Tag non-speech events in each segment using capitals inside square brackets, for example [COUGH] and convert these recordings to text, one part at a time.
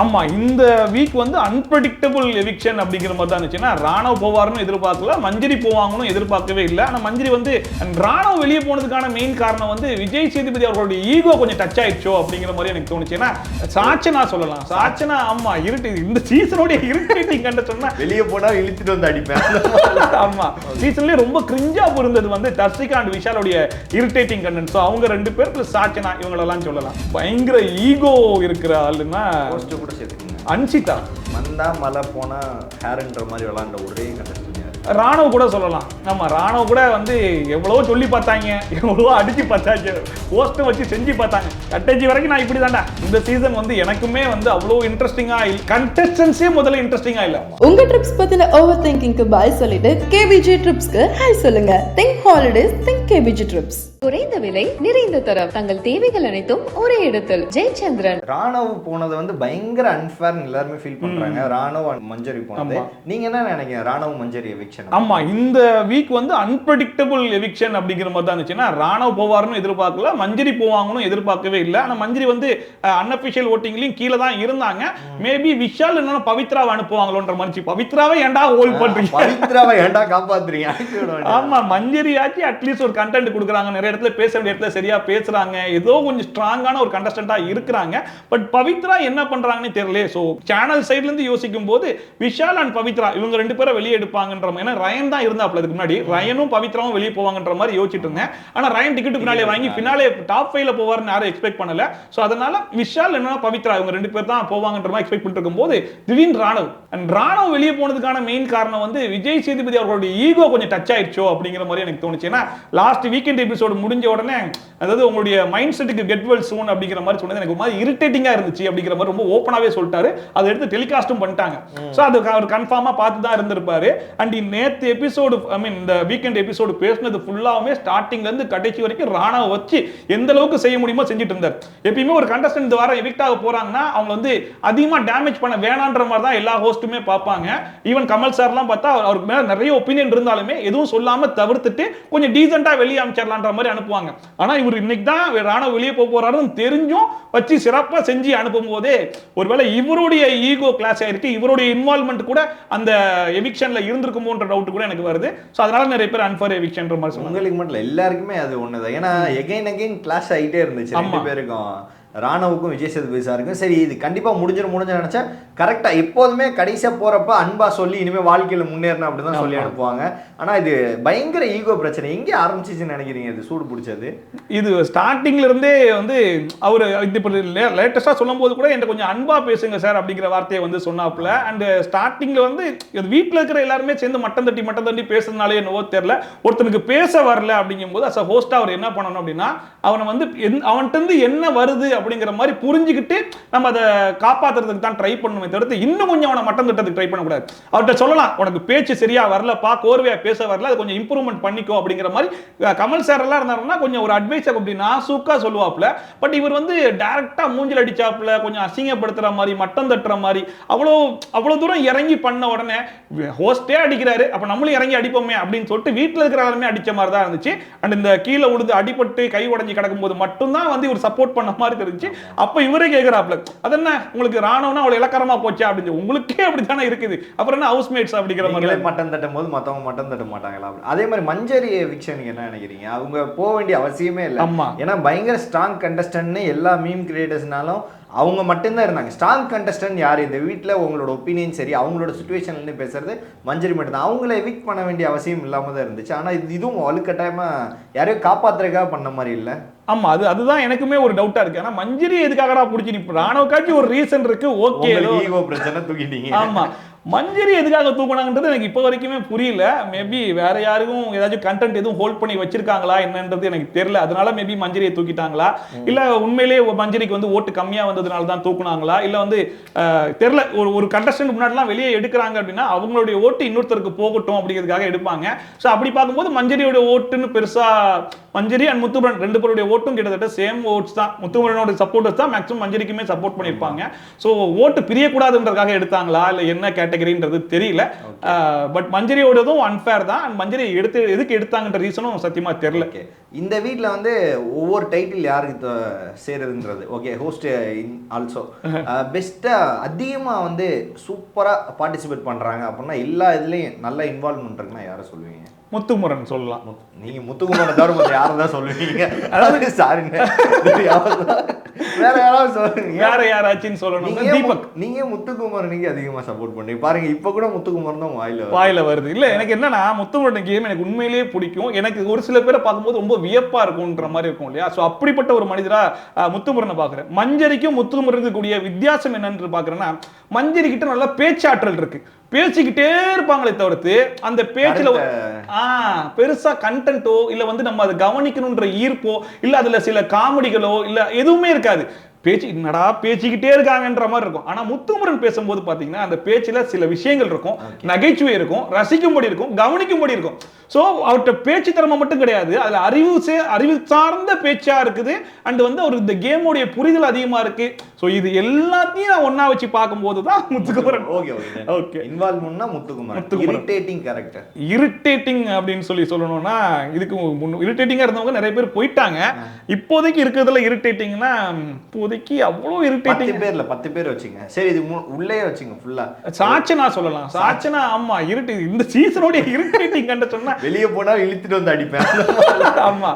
ஆமா இந்த வீக் வந்து அன்பிரடிக்டபிள் எவிக்ஷன் அப்படிங்கிற மாதிரி தான் இருந்துச்சுன்னா ராணவ் போவார்னு எதிர்பார்க்கல மஞ்சரி போவாங்கன்னு எதிர்பார்க்கவே இல்லை. ஆனா மஞ்சரி வந்து ராணவ் வெளியே போனதுக்கான மெயின் காரணம் வந்து விஜய் சேதுபதி அவர்களுடைய ஈகோ கொஞ்சம் டச் ஆயிடுச்சோ அப்படிங்கிற மாதிரி எனக்கு தோணுச்சு. ஏன்னா சாச்சனா சொல்லலாம். சாச்சனா ஆமா இருட்டு இந்த சீசனோட இரிட்டேட்டிங் கண்ட சொன்னா? வெளியே போனா இழுத்துட்டு வந்து அடிப்பேன். ஆமா சீசன்லயே ரொம்ப கிரிஞ்சா இருந்தது வந்து தர்சிகா அண்ட் விஷாலுடைய இரிட்டேட்டிங் கண்டென்ட் ஸோ அவங்க ரெண்டு பேர் பிளஸ் சாச்சனா இவங்களெல்லாம் சொல்லலாம். பயங்கர ஈகோ இருக்கிற ஆளுன்னா போஸ்ட் கூட சேர்த்துக்கோங்க. அன்சிதா. வந்தா மழை போனா ஹேர்ன்ற மாதிரி விளாண்ட ஒரே கண்டஸ்ட் ராணுவ கூட சொல்லலாம். ஆமா ராணுவ கூட வந்து எவ்வளவோ சொல்லி பார்த்தாங்க. எவ்வளவோ அடிச்சு பார்த்தாங்க. போஸ்ட்டும் வச்சு செஞ்சு பார்த்தாங்க. கட்டச்சி வரைக்கும் நான் இப்படி தான்டா. இந்த சீசன் வந்து எனக்குமே வந்து அவ்வளோ இன்ட்ரெஸ்டிங்கா இல்லை கண்டஸ்டன்ஸே முதல்ல இன்ட்ரெஸ்டிங்கா இல்லை. உங்க ட்ரிப்ஸ் பத்தின ஓவர் திங்கிங்க்கு பாய் சொல்லிட்டு கேபிஜி ட்ரிப்ஸ்க்கு ஹாய் சொல்லுங்க. Think holidays think KPG trips குறைந்த விலை நிறைந்த தரம். தங்கள் தேவைகள் அனைத்தும் ஒரே இடத்தில். ஜெயச்சந்திரன். ராணவ் போனது வந்து பயங்கர அன்ஃபேர்னு எல்லாருமே ஃபீல் பண்றாங்க. ராணவ் மஞ்சரி போனது. நீங்க என்ன நினைக்கிறீங்க? ராணவ் மஞ்சரி எவிக்ஷன் ஆமா இந்த வீக் வந்து அன்பிரடிக்டபிள் எவிக்ஷன் அப்படிங்கிற மாதிரி தான் இருந்துச்சுன்னா ராணவ் போவார்னு எதிர்பார்க்கல மஞ்சரி போவாங்கன்னு எதிர்பார்க்கவே இல்லை. ஆனா மஞ்சரி வந்து அன்அபிஷியல் ஓட்டிங்லயும் கீழே தான் இருந்தாங்க. மேபி விஷால் என்னன்னா பவித்ராவை அனுப்புவாங்களோன்ற மாதிரி பவித்ராவை ஏன்டா ஹோல்ட் பண்றீங்க? பவித்ராவை ஏன்டா காப்பாத்துறீங்க. ஆமா மஞ்சரி ஆச்சு அட்லீஸ்ட் ஒரு கண்டென்ட் கொடுக்குறாங்க நிறைய இடத்துல பேச வேண்டிய இடத்துல சரியா பேசுறாங்க. ஏதோ கொஞ்சம் ஸ்ட்ராங்கான ஒரு கண்டஸ்டண்டா இருக்கிறாங்க. பட் பவித்ரா என்ன பண்றாங்கன்னு தெரியல சோ சேனல் சைடுல இருந்து யோசிக்கும் போது விஷால் அண்ட் பவித்ரா இவங்க ரெண்டு பேரும் வெளியே எடுப்பாங்கன்ற மாதிரி ஏன்னா ரயன் தான் இருந்தாப்ல அதுக்கு முன்னாடி. ரயனும் பவித்ராவும் வெளியே போவாங்கன்ற மாதிரி யோசிச்சுட்டு இருந்தேன். ஆனா ரயன் டிக்கெட் பின்னாலே வாங்கி பின்னாலே டாப் ஃபைவ்ல போவார்னு யாரும் எக்ஸ்பெக்ட் பண்ணல. சோ அதனால விஷால் என்னன்னா பவித்ரா இவங்க ரெண்டு பேர் தான் போவாங்கன்ற மாதிரி எக்ஸ்பெக்ட் பண்ணிட்டு இருக்கும்போது திடீர்னு ராணவ். அண்ட் ராணவ் வெளியே போனதுக்கான மெயின் காரணம் வந்து விஜய் சேதுபதி அவர்களுடைய ஈகோ கொஞ்சம் டச் ஆயிடுச்சோ அப்படிங்கிற மாதிரி எனக்கு தோணுச்சு. ஏன்னா லாஸ்ட் வீக்கெண்ட் எபிசோடு முடிஞ்ச உடனே அதாவது உங்களுடைய மைண்ட் செட்டுக்கு கெட் வெல் சூன் அப்படிங்கிற மாதிரி சொன்னது எனக்கு ஒரு மாதிரி இரிட்டேட்டிங்கா இருந்துச்சு அப்படிங்கிற மாதிரி ரொம்ப ஓப்பனாவே சொல்லிட்டாரு. அதை எடுத்து டெலிகாஸ்டும் பண்ணிட்டாங்க. ஸோ அது அவர் கன்ஃபார்மா பார்த்து தான் இருந்திருப்பாரு. அண்ட் நேத்து எபிசோடு ஐ மீன் இந்த வீக்கெண்ட் எபிசோடு பேசினது ஃபுல்லாவுமே ஸ்டார்டிங்ல இருந்து கடைசி வரைக்கும் ராணாவை வச்சு எந்த அளவுக்கு செய்ய முடியுமோ செஞ்சுட்டு இருந்தார். எப்பயுமே ஒரு கண்டஸ்டன்ட் இந்த வாரம் எவிக்ட் ஆக போறாங்கன்னா அவங்க வந்து அதிகமா டேமேஜ் பண்ண வேணான்ற மாதிரி தான் எல்லா ஹோஸ்ட்டுமே பார்ப்பாங்க. ஈவன் கமல் சார்லாம் பார்த்தா அவர்- அவருக்கு மேல நிறைய ஒப்பீனியன் இருந்தாலுமே எதுவும் சொல்லாம தவிர்த்துட்டு கொஞ்சம் டீசெண்டா வெளியே அமைச்சிடலான்ற மாதிரி அனுப்புவாங்க. ஆனா இவர் இன்னைக்கு தான் ராணுவ வெளியே போக போறாருன்னு தெரிஞ்சும் வச்சு சிறப்பா செஞ்சு அனுப்பும் போதே ஒருவேளை இவருடைய ஈகோ கிளாஸ் ஆயிருக்கு இவருடைய இன்வால்மெண்ட் கூட அந்த எவிக்ஷன்ல இருந்திருக்குமோன்ற டவுட் கூட எனக்கு வருது. சோ அதனால நிறைய பேர் அன்ஃபர் எவிக்ஷன்ற மாதிரி சொன்னாங்க உங்களுக்கு மட்டும் இல்ல எல்லாருக்குமே அது ஒண்ணுதான். ஏன்னா எகைன் எகைன் கிளாஸ் ஆகிட்டே இருந்துச்சு ரெண்டு. பேருக்கும். ராணவுக்கும் விஜய் சேதுபதி சாருக்கும் சரி இது கண்டிப்பா முடிஞ்சிடும் முடிஞ்சு நினைச்சா கரெக்டா எப்போதுமே கடைசியா போறப்ப அன்பா சொல்லி இனிமே வாழ்க்கையில முன்னேறணும் அப்படிதான் சொல்லி ஆமா. அனுப்புவாங்க. ஆனா இது பயங்கர ஈகோ பிரச்சனை. எங்கே ஆரம்பிச்சிச்சுன்னு நினைக்கிறீங்க இது? சூடு பிடிச்சது? இது ஸ்டார்டிங்ல இருந்தே வந்து அவர் இப்போ லேட்டஸ்டா சொல்லும் போது கூட என்கிட்ட கொஞ்சம் அன்பா பேசுங்க சார் அப்படிங்கிற வார்த்தையை வந்து சொன்னாப்புல. அண்ட் ஸ்டார்டிங்ல வந்து வீட்ல இருக்கிற எல்லாருமே சேர்ந்து மட்டம் தட்டி மட்டம் தட்டி பேசுறதுனாலே என்னவோ தெரியல. ஒருத்தனுக்கு பேச வரல அப்படிங்கும்போது அஸ் அ ஹோஸ்டா அவர் என்ன பண்ணணும் அப்படின்னா அவனை வந்து அவன்கிட்ட என்ன வருது அப்படிங்கிற மாதிரி புரிஞ்சுக்கிட்டு நம்ம அதை காப்பாத்துறதுக்கு தான் ட்ரை பண்ணுமே தவிர்த்து இன்னும் கொஞ்சம் அவனை மட்டம் திட்டத்துக்கு ட்ரை பண்ணக்கூடாது. அவர்கிட்ட சொல்லலாம் உனக்கு பேச்சு சரியா வரலப்பா கோர்வையா பேச வரல அது கொஞ்சம் இம்ப்ரூவ்மெண்ட் பண்ணிக்கோ அப்படிங்கிற மாதிரி கமல் சார் எல்லாம் இருந்தாருன்னா கொஞ்சம் ஒரு அட்வைஸ் அப்படி சூக்காக சொல்லுவாப்ல பட் இவர் வந்து டைரக்டா மூஞ்சில் அடிச்சாப்ல கொஞ்சம் அசிங்கப்படுத்துற மாதிரி மட்டம் தட்டுற மாதிரி அவ்வளோ அவ்வளோ தூரம் இறங்கி பண்ண உடனே ஹோஸ்டே அடிக்கிறாரு அப்ப நம்மளும் இறங்கி அடிப்போமே அப்படின்னு சொல்லிட்டு வீட்டில் இருக்கிற எல்லாருமே அடிச்ச மாதிரி தான் இருந்துச்சு. அண்ட் இந்த கீழே விழுந்து அடிபட்டு கை உடைஞ்சு கிடக்கும்போது மட்டும்தான் வந்து இவர் சப்போர்ட் பண்ண மாதிரி தெரிஞ்சு அப்ப இவரே கேட்கிறாப்ல அது என்ன உங்களுக்கு ராணுவம்னா அவ்வளவு இலக்கரமா போச்சா அப்படின்னு உங்களுக்கே அப்படித்தானே இருக்குது? அப்புறம் என்ன ஹவுஸ்மேட்ஸ் அப்படிங்கிற மாதிரி மட்டம் தட்டும் போது மத்தவங்க மட்டம் தட்ட மாட்டாங்களா? அதே மாதிரி மஞ்சரி எவிக்ஷன் நீங்க என்ன நினைக்கிறீங்க? அவங்க போக வேண்டிய அவசியமே இல்லை. ஆமா. ஏன்னா பயங்கர ஸ்ட்ராங் கண்டஸ்டன்ட்னு எல்லா மீம் கிரியேட்டர்ஸ்னாலும் அவங்க மட்டும்தான் இருந்தாங்க. ஸ்ட்ராங் கண்டஸ்டன்ட் யார்? இந்த வீட்டில் உங்களோட ஒப்பீனியன் சரி அவங்களோட சுச்சுவேஷன்ல பேசுறது மஞ்சரி மட்டும்தான். அவங்கள எவிக்ட் பண்ண வேண்டிய அவசியம் இல்லாம தான் இருந்துச்சு. ஆனா இது இதுவும் வலுக்கட்டாயமா யாரையும் காப்பாத்துறதுக்காக பண்ண மாதிரி இல்லை. ஆமா அது அதுதான் எனக்குமே ஒரு டவுட்டா இருக்கு. ஆனா மஞ்சரி எதுக்காகடா பிடிச்சி நீ ராணுவக்காச்சும் ஒரு ரீசன் இருக்கு. ஓகே ஈகோ பிரச்சனை தூக்கிட்டீங்க. ஆமா. மஞ்சரி எதுக்காக தூக்குனாங்கன்றது எனக்கு இப்போ வரைக்குமே புரியல. மேபி வேற யாருக்கும் ஏதாச்சும் கண்டென்ட் எதுவும் ஹோல்ட் பண்ணி வச்சிருக்காங்களா என்னன்றது எனக்கு தெரியல. அதனால மேபி மஞ்சரியை தூக்கிட்டாங்களா? இல்ல உண்மையிலேயே மஞ்சரிக்கு வந்து ஓட்டு கம்மியா வந்ததுனால தான் தூக்குனாங்களா? இல்ல வந்து தெரியல. ஒரு ஒரு கண்டஸ்டன்ட் முன்னாடிலாம் வெளியே எடுக்கிறாங்க அப்படின்னா அவங்களுடைய ஓட்டு இன்னொருத்தருக்கு போகட்டும் அப்படிங்கிறதுக்காக எடுப்பாங்க. ஸோ அப்படி பார்க்கும்போது மஞ்சரியோட ஓட்டுன்னு பெருசா மஞ்சரி அண்ட் முத்துமுரன் ரெண்டு பேருடைய ஓட்டும் கிட்டத்தட்ட சேம் ஓட்ஸ் தான். முத்துமுரனோட சப்போர்ட்டர்ஸ் தான் மேக்ஸிமம் மஞ்சரிக்குமே சப்போர்ட் பண்ணியிருப்பாங்க. ஸோ ஓட்டு பிரியக்கூடாதுன்றதுக்காக எடுத்தாங்களா? இல்லை என்ன கேட்டகரின்றது தெரியல. பட் மஞ்சரியோடதும் அன்ஃபேர் தான். அண்ட் மஞ்சரி எடுத்து எதுக்கு எடுத்தாங்கன்ற ரீசனும் சத்தியமா தெரியல. ஓகே இந்த வீட்டில் வந்து ஒவ்வொரு டைட்டில் யாருக்கு சேருதுன்றது? ஓகே ஹோஸ்ட் ஆல்சோ பெஸ்ட்டாக அதிகமாக வந்து சூப்பராக பார்ட்டிசிபேட் பண்ணுறாங்க அப்படின்னா எல்லா இதுலேயும் நல்ல இன்வால்வ்மெண்ட் இருக்குன்னா யாரை சொல்லுவீங்க? முத்துமுரன் சொல்லலாம். நீங்க முத்துக்குமார தவிர மத்த யாரை தான் சொல்லுவீங்க? அதாவது [LAUGHS] சாரிங்க வேற யாராவது சொல்லுங்க. வேற யாராச்சுன்னு சொல்லணும் தீபக். நீங்க முத்துக்குமார் நீங்க அதிகமா சப்போர்ட் பண்றீங்க? பாருங்க இப்ப கூட முத்துக்குமார் தான் வாயில. வாயில வருது. இல்ல எனக்கு என்னன்னா முத்துமுரன் கேம் எனக்கு உண்மையிலேயே பிடிக்கும். எனக்கு ஒரு சில பேரை பார்க்கும்போது ரொம்ப வியப்பா இருக்கும்ன்ற மாதிரி இருக்கும் இல்லையா? சோ அப்படிப்பட்ட ஒரு மனிதரா முத்துமுரனை பாக்குறேன். மஞ்சரிக்கும் முத்துமுரனுக்கு கூடிய வித்தியாசம் என்னன்னு பாக்குறேன்னா மஞ்சரி கிட்ட நல்லா பேச்சாற்றல் இருக்கு. பேசிக்கிட்டே இருப்பாங்களே தவிர்த்து அந்த பேச்சுல பெருசா கண்டென்ட்டோ இல்ல வந்து நம்ம அதை கவனிக்கணுன்ற ஈர்ப்போ இல்ல அதுல சில காமெடிகளோ இல்ல எதுவுமே இருக்காது. பேச்சு என்னடா பேசிக்கிட்டே இருக்காங்கன்ற மாதிரி இருக்கும். ஆனா முத்துமுரன் பேசும்போது பாத்தீங்கன்னா அந்த பேச்சுல சில விஷயங்கள் இருக்கும். நகைச்சுவை இருக்கும் ரசிக்கும்படி இருக்கும் கவனிக்கும்படி இருக்கும். சோ அவர்கிட்ட பேச்சு திறமை மட்டும் கிடையாது. அதுல அறிவு சே- அறிவு சார்ந்த பேச்சா இருக்குது. அண்ட் வந்து அவர் இந்த கேமோடைய புரிதல் அதிகமா இருக்கு. சோ இது எல்லாத்தையும் நான் ஒண்ணா வச்சு பார்க்கும்போது தான் Muthukumaran. Okay okay. [LAUGHS] Okay இன்வால்வ்மெண்ட்னா Muthukumar Muthukumar. Irritating character irritating அப்படின்னு சொல்லி சொல்லணும்னா இதுக்கு இரிட்டேட்டிங்கா இருந்தவங்க நிறைய பேர் போயிட்டாங்க. இப்போதைக்கு இருக்கிறதுல இரிட்டேட்டிங்னா இப்போதைக்கு அவ்வளோ இரிட்டேட்டிங் பேர்ல பத்து பேர் வச்சுங்க. சரி இது உள்ளே வச்சுங்க ஃபுல்லா சாச்சனா சொல்லலாம். சாச்சனா ஆமா இருட்டு இந்த சீசனோட இரிட்டேட்டிங் கண்ட சொன்னா. வெளியே போனா இழுத்துட்டு வந்து அடிப்பேன். ஆமா.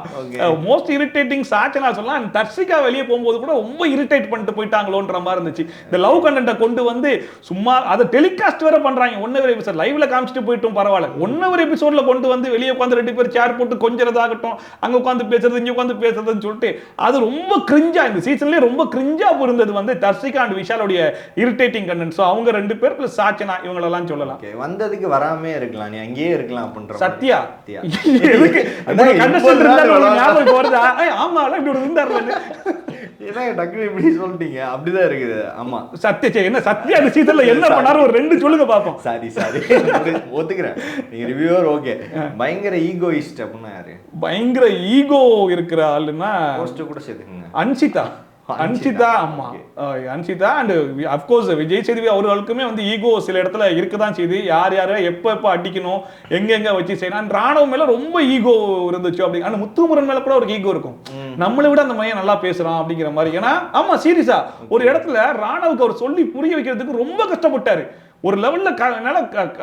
மோஸ்ட் இரிட்டேட்டிங் சாச்சனா சொல்லலாம். தர்ஷிகா வெளியே போகும்போது கூட ரொம்ப இரிட்டேட் பண்ணிட்டு போயிட்டாங்களோன்ற மாதிரி இருந்துச்சு. இந்த லவ் கண்டென்ட்டை கொண்டு வந்து சும்மா அதை டெலிகாஸ்ட் வேற பண்றாங்க. ஒன் ஹவர் எபிசோட் லைவ்ல காமிச்சிட்டு போயிட்டும் பரவாயில்ல. ஒன் ஹவர் எபிசோட்ல கொண்டு வந்து வெளியே உட்காந்து ரெண்டு பேர் சேர் போட்டு கொஞ்சறதாகட்டும் அங்க உட்காந்து பேசுறது இங்க உட்காந்து பேசுறதுன்னு சொல்லிட்டு அது ரொம்ப கிரிஞ்சா இந்த சீசன்லயே ரொம்ப கிரிஞ்சா இருந்தது வந்து தர்ஷிகா அண்ட் விஷாலுடைய இரிட்டேட்டிங் கண்டென்ட் ஸோ அவங்க ரெண்டு பேர் பிளஸ் சாச்சனா இவங்களெல்லாம் சொல்லலாம். வந்ததுக்கு வராமே இருக்கலாம். நீ அங்கேயே இருக்கலாம் அப்படின்ற. சத்யா. எதுக்கு? அதான் இப்படி இருந்தாரு, வருதா இப்படி ஒரு [LAUGHS] ஏன்னா டக்குனு இப்படி சொல்லிட்டீங்க? அப்படிதான் இருக்குது. ஆமா. சத்யா என்ன சத்யா சீசன்ல என்ன பண்ணாரு ஒரு ரெண்டு சொல்லுங்க பாப்போம். Sorry sorry. ஒத்துக்கிறேன். நீங்க ரிவ்யூவர் ஓகே பயங்கர ஈகோயிஸ்ட் அப்படின்னா யாரு? பயங்கர ஈகோ இருக்கிற ஆளுன்னா கூட சேர்த்துக்குங்க அன்சிதா அன்சிதா ஆமா. அஹ் Anshitha and of course Vijay சேதுவி அவர்களுக்குமே வந்து ஈகோ சில இடத்துல இருக்குதான் செய்யுது யார் யாரை எப்ப எப்ப அடிக்கணும் எங்க எங்க வச்சு செய்யணும் ராணுவ மேல ரொம்ப ஈகோ இருந்துச்சு அப்படி ஆனா முத்துமுரன் மேல கூட ஒரு ஈகோ இருக்கும். நம்மளை விட அந்த மையம் நல்லா பேசுறான் அப்படிங்கிற மாதிரி. ஏன்னா ஆமா சீரியஸா ஒரு இடத்துல ராணுவுக்கு அவர் சொல்லி புரிய வைக்கிறதுக்கு ரொம்ப கஷ்டப்பட்டாரு. ஒரு லெவல்ல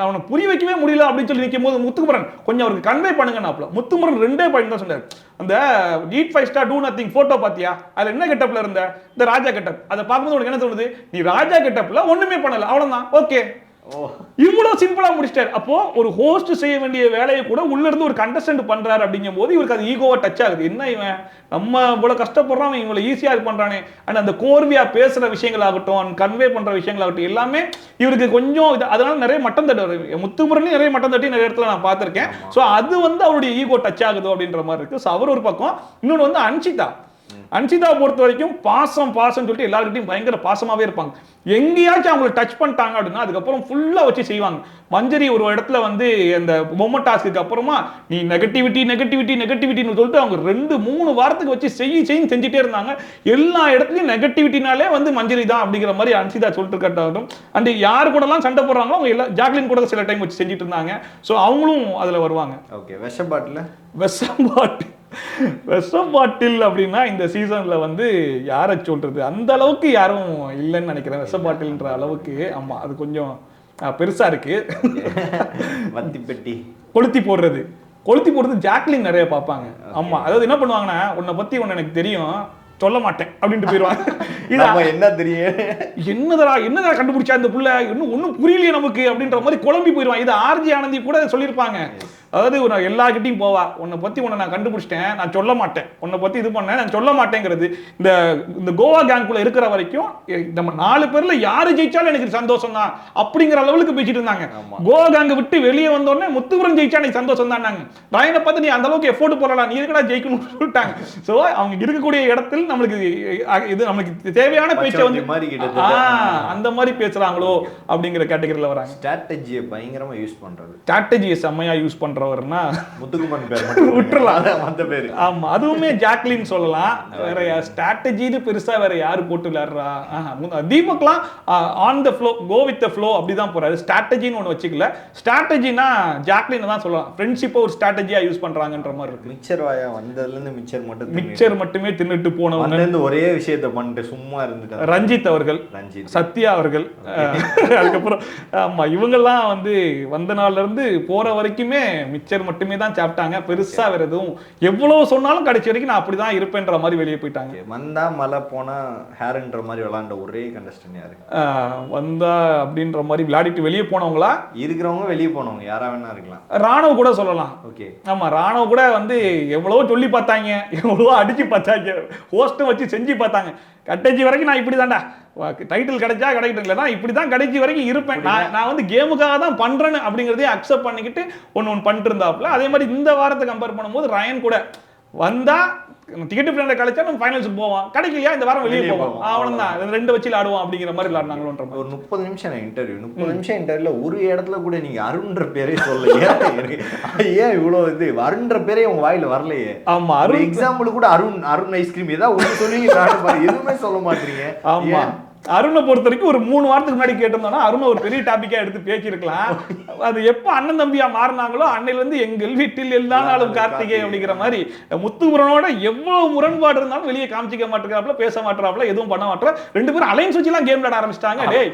அவனை புரிய வைக்கவே முடியல அப்படின்னு சொல்லி நிற்கும் போது முத்துக்குமரன் கொஞ்சம் அவருக்கு கன்வே பண்ணுங்க நாப்ல முத்துக்குமரன் ரெண்டே பாயிண்ட் தான் சொன்னார். அந்த eat five star do nothing photo பார்த்தியா அதுல என்ன கெட்டப்ல இருந்த? இந்த ராஜா கெட்டப் அதை பார்க்கும்போது உனக்கு என்ன தோணுது? நீ ராஜா கெட்டப்ல ஒண்ணுமே பண்ணல. அவ்வளவுதான். Okay oh. இவ்வளவு சிம்பிளா முடிச்சிட்டாரு. அப்போ ஒரு ஹோஸ்ட் செய்ய வேண்டிய வேலையை கூட உள்ள இருந்து ஒரு கண்டஸ்டன்ட் பண்றாரு அப்படிங்கும் போது இவருக்கு அது ஈகோவா டச் ஆகுது. என்ன இவன்? நம்ம இவ்வளவு கஷ்டப்படுறோம் அவன் இவ்வளவு ஈஸியா இது பண்றானே. அண்ட் அந்த கோர்வியா பேசுற விஷயங்கள் ஆகட்டும் கன்வே பண்ற விஷயங்கள் ஆகட்டும் எல்லாமே இவருக்கு கொஞ்சம் இது அதனால நிறைய மட்டம் தட்டு முத்துமுரளையும் நிறைய மட்டம் தட்டி நிறைய இடத்துல நான் பார்த்திருக்கேன். சோ அது வந்து அவருடைய ஈகோ டச் ஆகுது அப்படின்ற மாதிரி இருக்கு. சோ அவர் ஒரு பக்கம். இன்னொன்னு வந்து அன்சிதா அன்சிதா பொறுத்த வரைக்கும் பாசம் பாசம் சொல்லிட்டு எல்லாருக்கிட்டையும் பயங்கர பாசமாவே இருப்பாங்க. எங்கேயாச்சும் அவங்களை டச் பண்ணிட்டாங்க அப்படின்னா அதுக்கப்புறம் ஃபுல்லா வச்சு செய்வாங்க. மஞ்சரி ஒரு இடத்துல வந்து இந்த பொம்மை டாஸ்க்கு அப்புறமா நீ நெகட்டிவிட்டி நெகட்டிவிட்டி நெகட்டிவிட்டின்னு சொல்லிட்டு அவங்க ரெண்டு மூணு வாரத்துக்கு வச்சு செய்ய செய்ய செஞ்சுட்டே இருந்தாங்க. எல்லா இடத்துலயும் நெகட்டிவிட்டினாலே வந்து மஞ்சரி தான் அப்படிங்கிற மாதிரி அன்சிதா சொல்லிட்டு கட்டாகட்டும் அண்ட் யார் கூடலாம் சண்டை போடுறாங்களோ அவங்க எல்லா ஜாக்லின் கூட சில டைம் வச்சு செஞ்சுட்டு இருந்தாங்க. ஸோ அவங்களும் அதுல வருவாங்க. ஓகே விஷ பாட்டில்? விஷம் பாட்டில் விஷம் பாட்டில் அப்படின்னா இந்த சீசன்ல வந்து யாரை சொல்றது? அந்த அளவுக்கு யாரும் இல்லைன்னு நினைக்கிறேன். விஷ பாட்டில்ன்ற அளவுக்கு. ஆமா அது கொஞ்சம் பெருசா இருக்கு. வத்தி பெட்டி. கொளுத்தி போடுறது. கொளுத்தி போடுறது ஜாக்லின் நிறைய பார்ப்பாங்க. ஆமா அதாவது என்ன பண்ணுவாங்கன்னா உன்னை பத்தி ஒன்னு எனக்கு தெரியும் சொல்ல மாட்டேன் அப்படின்ட்டு போயிடுவாங்க இது. [LAUGHS] நம்ம என்ன தெரியும்? என்னதா என்னதா கண்டுபிடிச்சா இந்த புள்ள? இன்னும் ஒன்றும் புரியலையே நமக்கு அப்படின்ற மாதிரி குழம்பி போயிடுவான் இது ஆர்ஜி ஆனந்தி கூட சொல்லியிருப்பாங்க. அதாவது ஒரு எல்லார்கிட்டையும் போவா உன்னை பத்தி உன்னை நான் கண்டுபிடிச்சிட்டேன் நான் சொல்ல மாட்டேன். உன்னை பத்தி இது பண்ணேன் நான் சொல்ல மாட்டேங்கிறது. இந்த இந்த கோவா கேங்குள்ள இருக்கிற வரைக்கும் நம்ம நாலு பேர்ல யாரு ஜெயிச்சாலும் எனக்கு சந்தோஷம் தான் அப்படிங்கிற லெவலுக்கு பேசிட்டு இருந்தாங்க. கோவா கேங்க விட்டு வெளியே வந்த உடனே முத்துபுரம் ஜெயிச்சா எனக்கு சந்தோஷம் தான் ராயனை பார்த்து நீ அந்த அளவுக்கு எஃபோர்ட் போடலாம் நீ இருக்கடா ஜெயிக்கணும்னு சொல்லிட்டாங்க. சோ அவங்க இருக்கக்கூடிய இடத்தில் நம்மளுக்கு இது நம்மளுக்கு தேவையான பேச்சை வந்து அந்த மாதிரி பேசுறாங்களோ அப்படிங்கிற கேட்டகரியில வராங்க. ஸ்ட்ராட்டஜியை பயங்கரமா யூஸ் பண்றது. ஸ்ட்ராட்டஜியை செம்மையா யூஸ் பண்றாங்க பண்றவர்னா முத்துக்குமன் பேர் விட்டுறலாம். மத்த பேரு. ஆமா அதுவுமே ஜாக்லின் சொல்லலாம். வேற ஸ்ட்ராட்டஜின்னு பெருசா வேற யாரு போட்டு விளையாடுறா? தீபக்லாம் on the flow go with the flow அப்படிதான் போறாரு. ஸ்ட்ராட்டஜின்னு ஒன்று வச்சுக்கல. ஸ்ட்ராட்டஜினா ஜாக்லின் தான் சொல்லலாம். ஃப்ரெண்ட்ஷிப்பை ஒரு ஸ்ட்ராட்டஜியா யூஸ் பண்றாங்கன்ற மாதிரி இருக்கு. மிச்சர் வாயா வந்ததுல இருந்து மிச்சர் மட்டும். மிக்சர் மட்டுமே தின்னுட்டு போனவங்க. ஒரே விஷயத்த பண்ணிட்டு சும்மா இருந்துட்டாங்க. ரஞ்சித் அவர்கள் ரஞ்சித். சத்யா அவர்கள் அதுக்கப்புறம் ஆமா இவங்கெல்லாம் வந்து வந்த நாள்ல இருந்து போற வரைக்குமே மிச்சர் மட்டுமே தான் சாப்பிட்டாங்க. பெருசா வேற எதுவும் எவ்வளவு சொன்னாலும் கடைசி வரைக்கும் நான் அப்படிதான் இருப்பேன்ற மாதிரி வெளியே போயிட்டாங்க. வந்தா மழை போனா ஹேர்ன்ற மாதிரி விளாண்ட ஒரே கண்டஸ்டன் யாரு? அஹ், வந்தா அப்படின்ற மாதிரி விளையாடிட்டு வெளியே போனவங்களா? இருக்கிறவங்க வெளியே போனவங்க யாரா வேணா இருக்கலாம். ராணுவ கூட சொல்லலாம். ஓகே. ஆமா ராணுவ கூட வந்து எவ்வளவோ சொல்லி பார்த்தாங்க. எவ்வளவோ அடிச்சு பார்த்தாங்க. ஹோஸ்ட்டும் வச்சு செஞ்சு பார்த்தாங்க. கடைசி வரைக்கும் நான் இப்படி தான்டா டைட்டில் கிடைச்சா கிடைக்கட்டும் இல்லைனா இப்படி தான் கடைசி வரைக்கும் இருப்பேன். நான் நான் வந்து கேமுக்காக தான் பண்றேன்னு அப்படிங்கிறதே அக்செப்ட் பண்ணிக்கிட்டு ஒன்று ஒன்று பண்ணிட்டு இருந்தாப்புல. அதே மாதிரி இந்த வாரத்தை கம்பேர் பண்ணும்போது ரயன் கூட வந்தா டிக்கெட் ஃப்ரெண்டை கிடைச்சா நம்ம ஃபைனல்ஸுக்கு போவோம் கிடைக்கலையா? இந்த வாரம் வெளியே போவோம் போவோம். அவ்வளோதான் ரெண்டு வச்சு விளாடுவோம் அப்படிங்கிற மாதிரி விளாடுனாங்களோன்ற ஒரு முப்பது நிமிஷம் இன்டர்வியூ முப்பது நிமிஷம் இன்டர்வியூல ஒரு இடத்துல கூட நீங்க அருண்ன்ற பேரே சொல்லலையே. ஏன் இவ்வளவு இது? அருண்ன்ற பேரே உங்க வாயில வரலையே. ஆமா அருண். எக்ஸாம்பிள் கூட அருண் அருண் ஐஸ்கிரீம் ஏதாவது நானும் பாரு, எதுவுமே சொல்ல மாட்டீங்க. ஆமா? அருணை பொறுத்த வரைக்கும் ஒரு மூணு வாரத்துக்கு முன்னாடி கேட்டிருந்தோம்னா அருணை ஒரு பெரிய டாபிக்கா எடுத்து பேசியிருக்கலாம். அது எப்போ அண்ணன் தம்பியா மாறினாங்களோ அன்னையில இருந்து எங்கள் வீட்டில் எல்லா நாளும் கார்த்திகை அப்படிங்கிற மாதிரி முத்துபுரனோட எவ்வளவு முரண்பாடு இருந்தாலும் வெளியே காமிச்சிக்க மாட்டேங்கிறாப்ல பேச மாட்டேறாப்ல எதுவும் பண்ண மாட்டேற ரெண்டு பேரும் அலைன்ஸ் வச்சுலாம் கேம் விளையாட ஆரம்பிச்சிட்டாங்க. டேய்.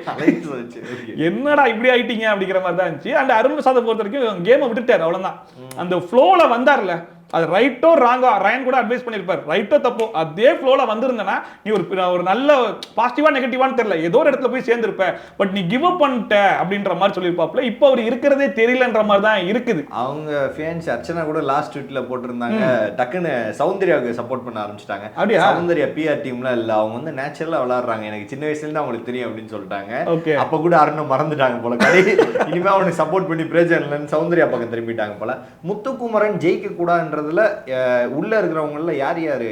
என்னடா இப்படி ஆயிட்டீங்க அப்படிங்கிற மாதிரி தான் இருந்துச்சு. அண்ட் அருண் பிரசாதை பொறுத்த வரைக்கும் கேமை விட்டுட்டாரு அவ்வளவுதான். அந்த ஃப்ளோல வந்தார்ல அது ரைட்டோ ராங்கோ ரயன் கூட அட்வைஸ் பண்ணிருப்பார் ரைட்டோ தப்போ அதே ஃப்ளோல வந்திருந்தனா நீ ஒரு ஒரு நல்ல பாசிட்டிவா நெகட்டிவான்னு தெரியல. ஏதோ ஒரு இடத்துல போய் சேர்ந்திருப்ப. பட் நீ கிவ் அப் பண்ணிட்ட அப்படின்ற மாதிரி சொல்லியிருப்பாப்ல இப்போ அவர் இருக்கிறதே தெரியலன்ற மாதிரி தான் இருக்குது. அவங்க ஃபேன்ஸ் அர்ச்சனா கூட லாஸ்ட் ட்வீட்ல போட்டிருந்தாங்க. டக்குன்னு சௌந்தர்யாவுக்கு சப்போர்ட் பண்ண ஆரம்பிச்சிட்டாங்க. அப்படியா? சௌந்தர்யா பிஆர் டீம்ல இல்ல. அவங்க வந்து நேச்சுரலா விளையாடுறாங்க. எனக்கு சின்ன வயசுல இருந்து அவங்களுக்கு தெரியும் அப்படின்னு சொல்லிட்டாங்க. Okay. அப்ப கூட அருணை மறந்துட்டாங்க போல. கடை இனிமே அவனுக்கு சப்போர்ட் பண்ணி பிரயோஜனம் இல்லைன்னு சௌந்தர்யா பக்கம் திரும்பிட்டாங்க போல. முத்துக்குமரன் ஜெயிக்க கூடாதுன்றதுல அஹ், உள்ள இருக்கிறவங்கள யார் யாரு?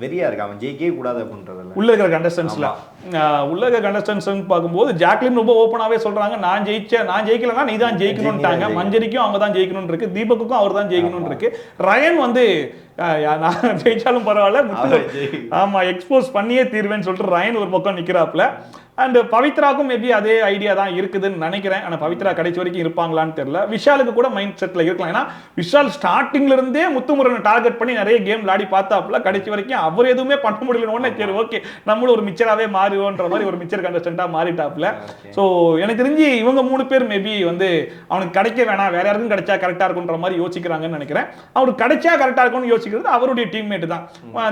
வெறியா இருக்கு அவன் ஜெயிக்கவே கூடாது அப்படின்றதுல. உள்ள இருக்கிற கண்டஸ்டன்ஸ்ல இருக்கிற கண்டஸ்டன்ஸ் பார்க்கும்போது ஜாக்லின் ரொம்ப ஓப்பனாவே சொல்றாங்க. நான் ஜெயிச்சேன் நான் ஜெயிக்கலன்னா நீ தான் ஜெயிக்கணும்ட்டாங்க. ஜெயிக்கணும். மஞ்சரிக்கும் அவங்க தான் ஜெயிக்கணும்னு இருக்கு தீபக்குக்கும் அவர் தான் ஜெயிக்கணும்னு இருக்கு ரயன் வந்து நான் [LAUGHS] ஜெயிச்சாலும் பரவாயில்ல முத்து- அவர் ஜெயி. ஆமா எக்ஸ்போஸ் பண்ணியே தீர்வேன்னு சொல்லிட்டு ரயன் ஒரு பக்கம் நிக்கிறாப்ல அண்ட் பவித்ராக்கும் மேபி அதே ஐடியா தான் இருக்குதுன்னு நினைக்கிறேன். ஆனா பவித்ரா கடைசி வரைக்கும் இருப்பாங்களான்னு தெரியல. விஷாலுக்கு கூட மைண்ட் செட்ல இருக்கலாம். ஏன்னா விஷால் ஸ்டார்டிங்ல இருந்தே முத்துமுருகனை டார்கெட் பண்ணி நிறைய கேம் விளையாடி பார்த்தாப்புல கடைசி வரைக்கும் அவர் எதுவுமே பண்ண முடியலன்னு சரி ஓகே நம்மளும் ஒரு மிச்சராவே மாறுவோன்ற மாதிரி ஒரு மிச்சர் கண்டஸ்டன்டா மாறிட்டாப்ல ஸோ எனக்கு தெரிஞ்சு இவங்க மூணு பேர் மேபி வந்து அவனுக்கு கிடைக்க வேணாம் வேற யாருக்கும் கிடைச்சா கரெக்டா இருக்குன்ற மாதிரி யோசிக்கிறாங்கன்னு நினைக்கிறேன். அவருக்கு கிடைச்சா கரெக்டா இருக்கும்னு யோசிக்கிறது அவருடைய டீம்மேட் தான்.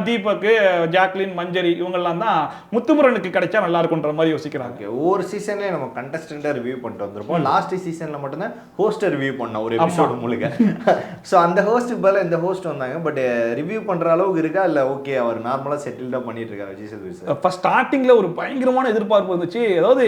தீபக் ஜாக்லின் மஞ்சரி இவங்கெல்லாம் தான் முத்துமுரனுக்கு கிடைச்சா நல்லா இருக்கும்ன்ற மாதிரி யோசிக்கிறாங்க. ஒவ்வொரு சீசன்லயும் நம்ம கண்டஸ்டண்டா ரிவ்யூ பண்ணிட்டு வந்திருப்போம். லாஸ்ட் சீசன்ல மட்டும்தான் ஹோஸ்டை ரிவ்யூ பண்ணோம் ஒரு எபிசோடு முழுக்க. [LAUGHS] ஸோ அந்த ஹோஸ்ட்டுக்கு பதிலா இந்த ஹோஸ்ட் வந்தாங்க. பட் ரிவ்யூ பண்ற அளவுக்கு இருக்கா? இல்ல ஓகே அவர் நார்மலா செட்டில்டா பண்ணிட்டு இருக்காரு? விஜய் சேதுபதி சார் ஃபர்ஸ்ட் ஒரு பயங்கரமான எதிர்பார்ப்பு இருந்துச்சு அதாவது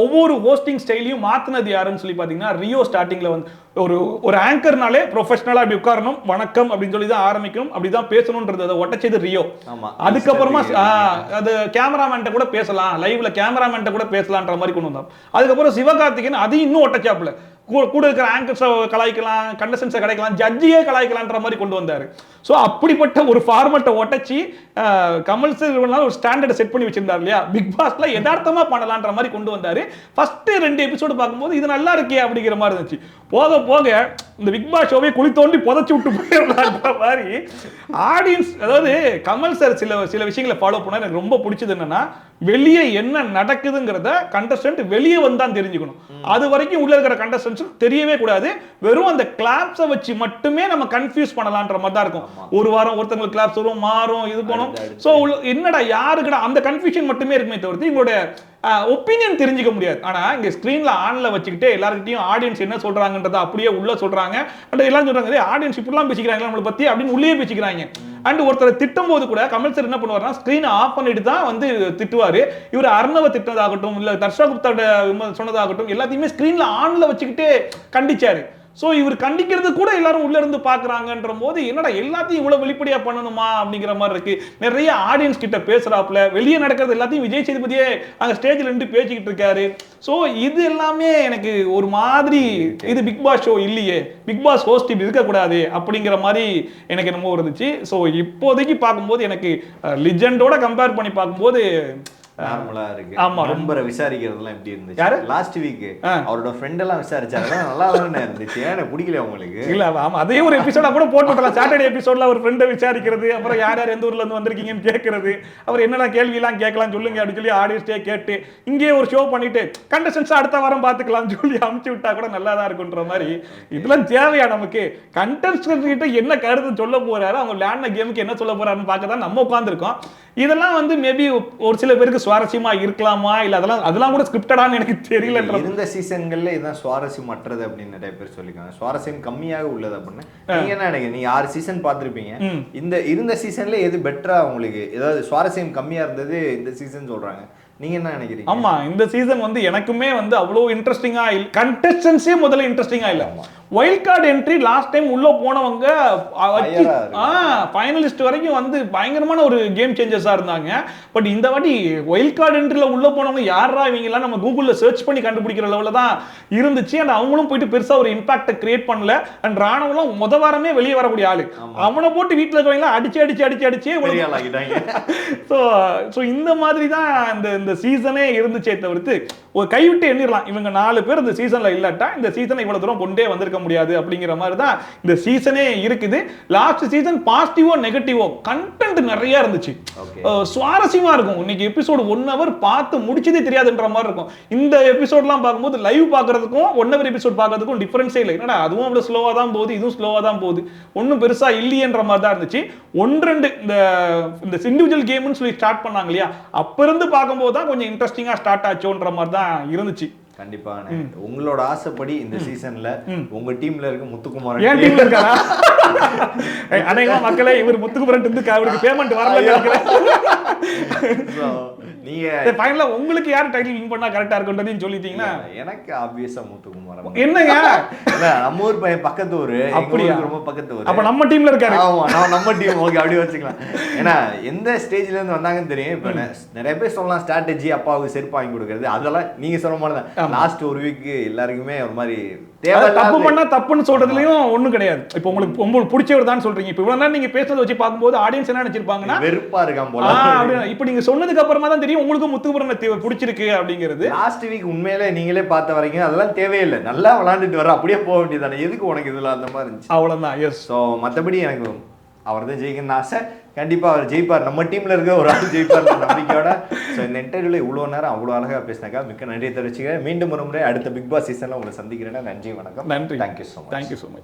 ஒவ்வொரு ஹோஸ்டிங் ஸ்டைலையும் மாத்தினது யாருன்னு சொல்லி பார்த்தீங்கன்னா ரியோ ஸ்டார்டிங்ல வந்து ஒரு ஒரு ஆங்கர்னாலே ப்ரொஃபஷனலா அப்படி உட்காரணும் வணக்கம் அப்படின்னு சொல்லி தான் ஆரம்பிக்கணும் அப்படி தான் பேசணுன்றது அதை ஒட்டச்சது ரியோ ஆமா. அதுக்கப்புறமா அது கேமராமேன்ட்ட கூட பேசலாம் லைவ்ல கேமராமேன்ட்ட கூட பேசலான்ற மாதிரி கொண்டு வந்தோம் அதுக்கப்புறம் சிவகார்த்திகேயன் அதையும் இன்னும் ஒட்டச்சாப்புல. கூட கூட இருக்கிற ஆங்கர்ஸை கலாய்க்கலாம் கண்டசன்ஸை கலாய்க்கலாம் ஜட்ஜியே கலாய்க்கலான்ற மாதிரி கொண்டு வந்தார். ஸோ அப்படிப்பட்ட ஒரு ஃபார்மெட்டை ஒட்டச்சி கமல் சார் ஒரு ஸ்டாண்டர்டை செட் பண்ணி வச்சிருந்தார் இல்லையா? பிக் பாஸ்ல எதார்த்தமாக பண்ணலான்ற மாதிரி கொண்டு வந்தார். ஃபஸ்ட்டு ரெண்டு எபிசோடு பார்க்கும்போது இது நல்லா இருக்கே அப்படிங்கிற மாதிரி இருந்துச்சு. போக போக இந்த பிக் பாஸ் ஷோவே குழி தோண்டி புதைச்சி விட்டு போயிடலான்ற மாதிரி ஆடியன்ஸ் அதாவது கமல் சார் சில சில விஷயங்களை ஃபாலோ பண்ண எனக்கு ரொம்ப பிடிச்சது என்னன்னா வெளியே என்ன நடக்குதுங்கிறத கண்டஸ்டன்ட் வெளியே வந்தான் தெரிஞ்சுக்கணும். அது வரைக்கும் உள்ள இருக்கிற கண்டஸ்டன்ஸ் தெரியவே கூடாது. வெறும் அந்த கிளாப்ஸை வச்சு மட்டுமே நம்ம கன்ஃபியூஸ் பண்ணலான்ற மாதிரி தான் இருக்கும். ஒரு வாரம் ஒருத்தவங்களுக்கு கிளாப்ஸ் வரும் மாறும் இது பண்ணும் ஸோ என்னடா யாருக்குடா அந்த கன்ஃபியூஷன் மட்டுமே இருக்குமே தவிர்த்து இவங்களோட ஒப்பீனியன் தெரிஞ்சுக்க முடியாது. ஆனால் இங்கே ஸ்க்ரீனில் ஆனில் வச்சுக்கிட்டு எல்லாருக்கிட்டையும் ஆடியன்ஸ் என்ன சொல்கிறாங்கன்றதை அப்படியே உள்ளே சொல்கிறாங்க அண்ட் எல்லாம் சொல்கிறாங்க ஆடியன்ஸ் இப்படிலாம் பேசிக்கிறாங்க நம்மளை பற்றி அப்படின்னு உள்ளே பேசிக்கிறாங்க. அண்ட் ஒருத்தரை திட்டும் போது கூட கமல் சார் என்ன பண்ணுவாருன்னா ஸ்க்ரீனை ஆஃப் பண்ணிட்டு தான் வந்து திட்டுவார். இவர் அர்ணவ திட்டதாகட்டும் இல்லை தர்ஷா குப்தாவோட சொன்னதாகட்டும் எல்லாத்தையுமே ஸ்க்ரீனில் ஆனில் வச்சுக்கிட்டே கண்டிச்சார். ஸோ இவர் கண்டிக்கிறது கூட எல்லாரும் உள்ள இருந்து பாக்குறாங்கன்ற போது என்னடா எல்லாத்தையும் இவ்வளவு வெளிப்படையா பண்ணணுமா அப்படிங்கிற மாதிரி இருக்கு. நிறைய ஆடியன்ஸ் கிட்ட பேசுறாப்புல. வெளியே நடக்கிறது எல்லாத்தையும் விஜய் சேதுபதியே அங்க ஸ்டேஜ்ல நின்று பேசிக்கிட்டு இருக்காரு. ஸோ இது எல்லாமே எனக்கு ஒரு மாதிரி இது பிக் பாஸ் ஷோ இல்லையே. பிக் பாஸ் ஹோஸ்ட் இப்படி இருக்கக்கூடாது அப்படிங்கிற மாதிரி எனக்கு என்னமோ இருந்துச்சு. ஸோ இப்போதைக்கு பார்க்கும்போது எனக்கு லிஜெண்டோட கம்பேர் பண்ணி பார்க்கும்போது நார்மலா இருக்கு. ஆமா, ரொம்ப. நம்பரை விசாரிக்கிறதெல்லாம் எப்படி இருந்துச்சு? யாரு? Last week. அவரோட ஃப்ரெண்ட் எல்லாம் அதெல்லாம் நல்லா தானே இருந்துச்சு. ஏன் பிடிக்கல உங்களுக்கு? இல்ல ஆமா அதே ஒரு எபிசோடா கூட போட்டு விட்டலாம் சாட்டர்டே எபிசோட்ல ஒரு ஃப்ரெண்டை விசாரிக்கிறது அப்புறம் யார் யார் எந்த ஊர்ல இருந்து வந்திருக்கீங்கன்னு கேட்கறது அவர் என்னென்ன கேள்வி எல்லாம் கேட்கலாம் சொல்லுங்க அப்படின்னு சொல்லி ஆடியன்ஸ்டே கேட்டு இங்கே ஒரு ஷோ பண்ணிட்டு கண்டஸ்டன்ஸ் அடுத்த வாரம் பாத்துக்கலாம்னு சொல்லி அமுச்சு விட்டா கூட நல்லா தான் இருக்குன்ற மாதிரி இதெல்லாம் தேவையா நமக்கு? கண்டஸ்டன்ட் கிட்ட என்ன கருத்து சொல்ல போறாரு? அவங்க விளையாடின கேமுக்கு என்ன சொல்ல போறாருன்னு பார்க்க தான் நம்ம உட்காந்துருக்கோம் இதெல்லாம் வந்து மேபி ஒரு சில பேருக்கு சுவாரஸ்யமா இருக்கலாமா? இல்ல அதெல்லாம் அதெல்லாம் கூட ஸ்கிரிப்டடான்னு எனக்கு தெரியலன்ற இருந்த சீசன்கள்ல இதுதான் சுவாரஸ்யம் அற்றது அப்படின்னு நிறைய பேர் சொல்லிருக்காங்க சுவாரஸ்யம் கம்மியாக உள்ளது அப்படின்னு. நீங்க என்ன நினைக்கிறீங்க? நீங்க ஆறு சீசன் பார்த்திருப்பீங்க. ம். இந்த இருந்த சீசன்ல எது பெட்டரா உங்களுக்கு? ஏதாவது சுவாரஸ்யம் கம்மியா இருந்தது இந்த சீசன் சொல்றாங்க. நீங்க என்ன நினைக்கிறீங்க? ஆமா இந்த சீசன் வந்து எனக்குமே வந்து அவ்வளோ இன்ட்ரெஸ்டிங்கா இல்ல கண்டஸ்டன்ஸே முதல்ல இன்ட்ரெஸ்டிங்கா இல்ல. Wild card entry last time உள்ள போனவங்க ஃபைனலிஸ்ட் வரைக்கும் வந்து பயங்கரமான ஒரு கேம் சேஞ்சர்ஸா இருந்தாங்க. பட் இந்த வாட்டி வைல்ட் கார்டு என்ட்ரில உள்ள போனவங்க யாரா இவங்க எல்லாம் நம்ம கூகுள்ல சர்ச் பண்ணி கண்டுபிடிக்கிற லெவல்ல தான் இருந்துச்சு. அண்ட் அவங்களும் போயிட்டு பெருசா ஒரு இம்பாக்ட கிரியேட் பண்ணல. அண்ட் ராணவெல்லாம் முத வாரமே வெளியே வரக்கூடிய ஆளு. அவனை போட்டு வீட்டுல இருக்கவங்க அடிச்சு அடிச்சு அடிச்சு அடிச்சே ஸோ ஸோ இந்த மாதிரி தான் இந்த இந்த சீசனே இருந்துச்சே தவிர்த்து ஒரு கைவிட்டு எண்ணிடலாம். இவங்க நாலு பேர் இந்த சீசன்ல இல்லாட்டா இந்த சீசனை இவ்வளவு தூரம் கொண்டே வந்திருக்க முடியாது அப்படிங்கிற மாதிரி தான் இந்த சீசனே இருக்குது. லாஸ்ட் சீசன் பாசிட்டிவோ நெகட்டிவோ கண்டென்ட் நிறைய இருந்துச்சு. Okay. அஹ் சுவாரஸ்யமா இருக்கும். இன்னைக்கு எபிசோடு ஒன் ஹவர் பார்த்து முடிச்சதே தெரியாதுன்ற மாதிரி இருக்கும். இந்த எபிசோட்லாம் பார்க்கும்போது லைவ் பார்க்கறதுக்கும் ஒன் ஹவர் எபிசோட் பார்க்கறதுக்கும் டிஃபரன்ஸே இல்லை. என்னடா அதுவும் அவ்வளோ ஸ்லோவாக தான் போகுது இதுவும் ஸ்லோவாக தான் போகுது. ஒன்றும் பெருசா இல்லையன்ற மாதிரி தான் இருந்துச்சு. ஒன்று ரெண்டு இந்த இந்த இண்டிவிஜுவல் கேம்னு சொல்லி ஸ்டார்ட் பண்ணாங்க இல்லையா? அப்ப இருந்து பார்க்கும்போது தான் கொஞ்சம் இன்ட்ரெஸ்டிங்காக ஸ்டார்ட் ஆச்சோன்ற மாதிரி தான் இருந்துச்சு. கண்டிப்பான உங்களோட ஆசைப்படி இந்த சீசன்ல உங்க டீம்ல இருக்க ஏன் முத்துக்குமாரன் டீம்ல இருக்காரா? அநேகமா மக்களே இவர் முத்துக்குமரன் இருந்து அவருக்கு பேமெண்ட் வரல நீங்க ஃபைனலா உங்களுக்கு யார் டைட்டில் வின் பண்ணா கரெக்டா இருக்குன்றதையும் சொல்லிட்டீங்கன்னா? எனக்கு ஆப்வியஸா முத்துக்குமாரன் என்னங்க? நம்ம ஊர் பையன் பக்கத்து ஊரு? ஊருக்கு ரொம்ப பக்கத்து ஊரு அப்ப நம்ம டீம்ல இருக்காரு. ஆமா நான் நம்ம டீம் ஓகே அப்படி வச்சுக்கலாம். ஏன்னா எந்த ஸ்டேஜ்ல இருந்து வந்தாங்கன்னு தெரியும். இப்ப நிறைய பேர் சொல்லலாம் ஸ்ட்ராட்டஜி அப்பாவுக்கு செருப்பு வாங்கி கொடுக்கறது. அதெல்லாம் நீங்க சொன்ன மாதிரி தான். லாஸ்ட் ஒரு வீக் எல்லாருக்குமே ஒரு மாதிரி தப்பு பண்ணா தப்புன்னு சொல்றதுலயும் ஒண்ணும் கிடையாது. இப்போ உங்களுக்கு உங்களுக்கு பிடிச்சவர் தான் சொல்றீங்க. இப்போ இவ்வளவு நேரம் நீங்க பேசுறத வச்சு பார்க்கும்போது ஆடியன்ஸ் என்ன நினைச்சிருப்பாங்கன்னா வெறுப்பா இருக்கான் போல. இப்போ நீங்க சொன்னதுக்கு அப்புறமா தான் தெரியும். உங்களுக்கு முத்துக்குமரனை தே- பிடிச்சிருக்கு அப்படிங்கிறது. லாஸ்ட் வீக் உண்மையிலே நீங்களே பார்த்த வரைக்கும் அதெல்லாம் தேவையில்லை. நல்லா விளாண்டுட்டு வர அப்படியே போக வேண்டியதானே எதுக்கு உனக்கு இதெல்லாம் அந்த மாதிரி இருந்துச்சு? அவ்வளவுதான் எஸ் ஸோ மற்றபடி எனக்கு அவர் தான் ஜெயிக்கணும்னு ஆசை. கண்டிப்பா அவர் ஜெயிப்பார். நம்ம டீம்ல இருக்க ஒரு ஆள் ஜெயிப்பார் நம்பிக்கையோட. ஸோ இந்த இன்டர்வியூல இவ்வளோ நேரம் அவ்வளோ அழகா பேசினாக்கா. மிக்க நன்றியை தெரிவிச்சுக்கிறேன். மீண்டும் ஒரு முறை அடுத்த பிக் பாஸ் சீசன்ல உங்களை சந்திக்கிறேன்னா நன்றி வணக்கம். நன்றி. Thank you so much thank you so much